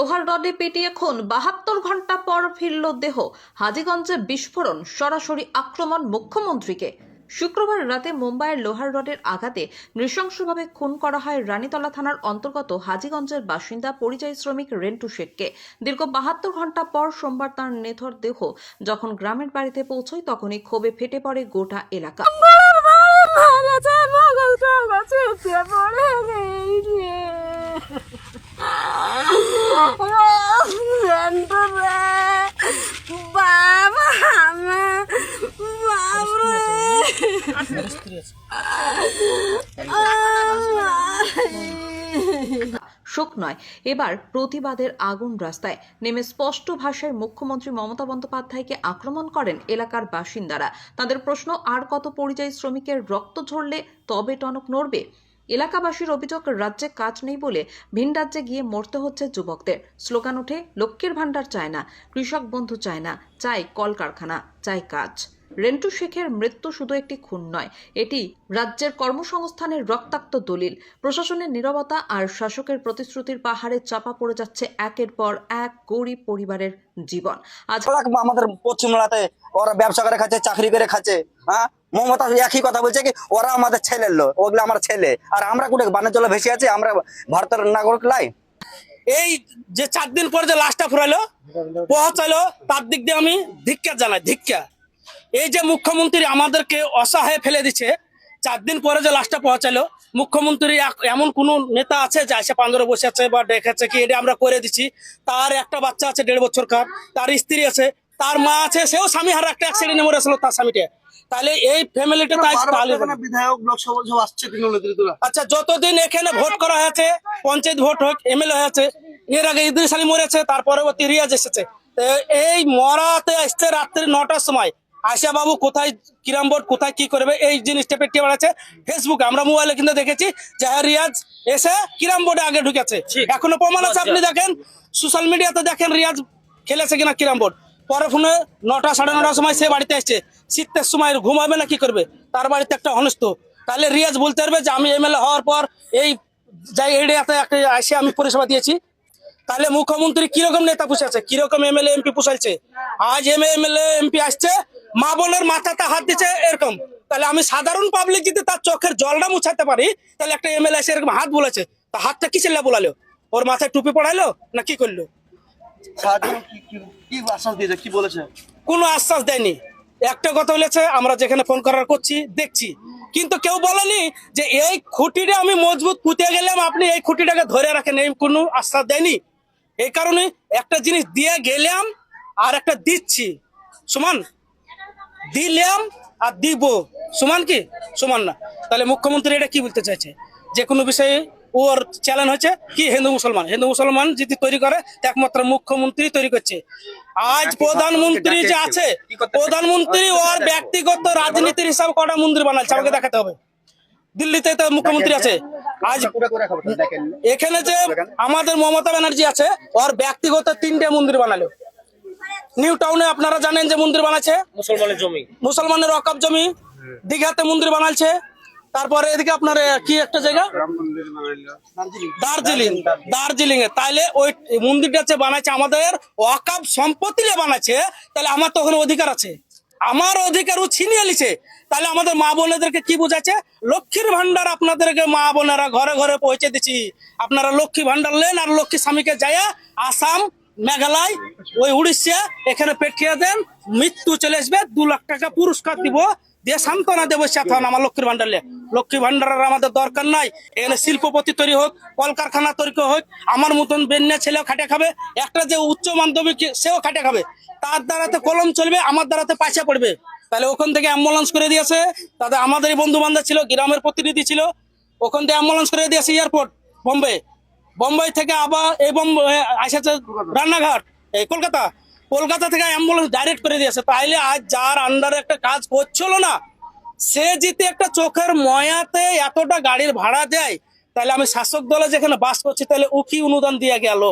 লোহার রডে পেটিয়ে খুন, বাহাত্তর ঘণ্টা পর ফিরল দেহ। হাজিগঞ্জে বিস্ফোরণ, সরাসরি আক্রমণ মুখ্যমন্ত্রীকে। শুক্রবার রাতে মুম্বাইয়ের লোহার রডের আঘাতে নৃশংসভাবে খুন করা হয় রানীতলা থানার অন্তর্গত হাজীগঞ্জের বাসিন্দা পরিযায়ী শ্রমিক রেন্টু শেখকে। দীর্ঘ বাহাত্তর ঘণ্টা পর সোমবার তার নেথর দেহ যখন গ্রামের বাড়িতে পৌঁছয়, তখনই ক্ষোভে ফেটে পড়ে গোটা এলাকা বাবা আমার বাবরে শোক নয়, এবার প্রতিবাদের আগুন রাস্তায় নেমে স্পষ্ট ভাষায় মুখ্যমন্ত্রী মমতা বন্দ্যোপাধ্যায়কে আক্রমণ করেন এলাকার বাসিন্দারা। তাদের প্রশ্ন, আর কত পরিযায়ী শ্রমিকের রক্ত ঝরলে তবে টনক নড়বে? এলাকাবাসীর অভিযোগ, রাজ্যে কাজ নেই বলে ভিন রাজ্যে গিয়ে মরতে হচ্ছে যুবকদের। স্লোগান ওঠে, লক্ষ্মীর ভাণ্ডার চায় না, কৃষক বন্ধু চায় না চাই কলকারখানা চাই কাজ। রেন্টু শেখের মৃত্যু শুধু একটি খুন নয় এটি রাজ্যের কর্মসংস্থানের রক্তাক্ত দলিল। প্রশাসনের নীরবতা আর শাসকের প্রতিশ্রুতির পাহাড়ে চাপা পড়ে যাচ্ছে একের পর এক গরিব পরিবারের জীবন। আজ আমাদের পশ্চিমবাংলাতে ওরা ব্যবসা করে খাচ্ছে চাকরি করে খাচ্ছে হ্যাঁ? মমতা একই কথা বলছে কি ওরা আমাদের ছেলের লোক ওগুলো আমার ছেলে। আর আমরা কোটে বানের জলে ভেসে আছি আমরা ভারতের নাগরিক লাই। এই যে চার দিন পরে যে লাশটা ফুরালো পৌঁছালো তার দিক দিয়ে আমি ধিক্ষা জানাই ধিক্কার এই যে মুখ্যমন্ত্রী আমাদেরকে অসহায় ফেলে দিচ্ছে চার দিন পরে যে লাশটা পৌঁছালো মুখ্যমন্ত্রী এমন কোন নেতা আছে যে এসে পাঞ্জরে বসে আছে বা দেখেছে কি এটা আমরা করে দিচ্ছি? তার একটা বাচ্চা আছে দেড় বছর কার তার স্ত্রী আছে তার মা আছে সেও স্বামী হারা একটা অ্যাক্সিডেন্টে মরেছিল তার স্বামীটা। তাহলে এই ফ্যামিলিটা তাই তাহলে বিধায়ক লোকসভা সব আসছে আচ্ছা যতদিন এখানে ভোট করা হয়েছে পঞ্চায়েত ভোট হোক এমএলএ হয়েছে এর আগে ইদ্রিস আলী মরেছে তার পরবর্তী রিয়াজ এসেছে। এই মরাতে আসছে রাত্রি নটার সময় আশা বাবু কোথায় কিরাম বোর্ড কোথায় কি করবে এই জিনিসটা পেটিয়ে বেড়াচ্ছে ফেসবুকে আমরা মোবাইলে কিন্তু দেখেছি হ্যাঁ রিয়াজ এসে কিরাম বোর্ডে আগে ঢুকেছে। এখনও প্রমাণ আছে আপনি দেখেন সোশ্যাল মিডিয়াতে দেখেন রিয়াজ খেলেছে কিনা কিরাম বোর্ড। পরে ফোনে নটা সাড়ে নটার সময় সে বাড়িতে আসছে শীতের সময় ঘুমাবে না কি করবে? তার বাড়িতে একটা অনস্ত তাহলে রিয়াজ বলতে পারবে যে আমি এমএলএ হওয়ার পর এই যাই এরিয়াতে একটা এসে আমি পরিষেবা দিয়েছি। তাহলে মুখ্যমন্ত্রী কীরকম নেতা পুষাচ্ছে? কীরকম এমএলএ এমপি পুষাইছে আজ এম এমএলএ এমপি আসছে মা বোনের মাথাতে হাত দিচ্ছে এরকম। তাহলে আমি সাধারণ পাবলিক যদি তার চোখের জলটা মুছাতে পারি তাহলে একটা এমএলএ এসে এরকম হাত বলেছে তা হাতটা কি লে বলালো? ওর মাথায় টুপি পড়াইলো না কি করল? কোনো আশ্বাস দেয়নি। একটা কথা বলেছে আমরা যেখানে ফোন করার করছি দেখছি। কিন্তু কেউ বলেনি যে এই খুঁটিটা আমি মজবুত পুঁতে গেলাম আপনি এই খুঁটিটাকে ধরে রাখেন। এই কোনো আশ্বাস দেয়নি। এই কারণে একটা জিনিস দিয়ে গেলাম আর একটা দিচ্ছি। সমান দিলাম আর দিব। সমান কি? সমান না। তাহলে মুখ্যমন্ত্রী এটা কি বলতে চাইছে? যে কোনো বিষয়ে ওর চ্যালেঞ্জ হচ্ছে কি হিন্দু মুসলমান? হিন্দু মুসলমান যদি তৈরি করে একমাত্র মুখ্যমন্ত্রী তৈরি করছে। আজ প্রধানমন্ত্রী যে আছে প্রধানমন্ত্রী ওর ব্যক্তিগত রাজনীতির হিসাবে কটা মন্দির বানাচ্ছে? আমাকে দেখাতে হবে। দিল্লিতে তো মুখ্যমন্ত্রী আছে। আজ এখানে যে আমাদের মমতা ব্যানার্জি আছে ওর ব্যক্তিগত তিনটে মন্দির বানালো। নিউ টাউনে আপনারা জানেন যে মন্দির বানাচ্ছে। মুসলমানের জমি। মুসলমানের অকাপ জমি। দীঘাতে মন্দির বানাচ্ছে। তারপরে এদিকে আপনার কি একটা জায়গা? দার্জিলিং। দার্জিলিং। এ তাইলে ওই মন্দিরটা যে বানাচ্ছে আমাদের ওয়াকাব সম্পত্তি নিয়ে বানাচ্ছে তাহলে আমার তো ওখানে অধিকার আছে। আমার অধিকার ও ছিনিয়ে নিছে। তাহলে আমাদের মা বোনেদেরকে কি বোঝাচ্ছে? লক্ষ্মীর ভান্ডার আপনাদেরকে মা বোনেরা ঘরে ঘরে পৌঁছে দিচ্ছি আপনারা লক্ষ্মী ভান্ডার লেন আর লক্ষ্মী স্বামীকে যায় আসাম মেঘালয় ওই উড়িষ্যা, এখানে পেঠিয়ে দেন, মৃত্যু চলে আসবে, দু লাখ টাকা পুরস্কার দিব। দিয়ে সান্ত্বনা দেবো সাথন আমার লক্ষ্মীর ভান্ডার লক্ষ্মী ভান্ডারের আমাদের দরকার নাই। এখানে শিল্পপতি তৈরি হোক, কলকারখানা তৈরি হোক, আমার মতন বেন্যা ছেলেও খাটে খাবে, একটা যে উচ্চ মাধ্যমিক সেও খাটে খাবে। তার দ্বারাতে কলম চলবে, আমার দ্বারাতে পয়সা পড়বে। তাহলে ওখান থেকে অ্যাম্বুলেন্স করে দিয়েছে। তাদের আমাদেরই বন্ধু বান্ধব ছিল, গ্রামের প্রতিনিধি ছিল। ওখান থেকে অ্যাম্বুলেন্স করে দিয়েছে এয়ারপোর্ট বোম্বে। বোম্বাই থেকে আবার এই বোম্বে আসেছে রান্নাঘাট। এই কলকাতা? কলকাতা থেকে অ্যাম্বুলেন্স ডাইরেক্ট করে দিয়েছে। তাইলে আজ যার আন্ডারে একটা কাজ করছিল না, সে যদি একটা চোখের ময়াতে এতটা গাড়ির ভাড়া দেয় তাহলে আমি শাসক দলে যেখানে বাস করছি তাহলে ও কি অনুদান দিয়ে গেল।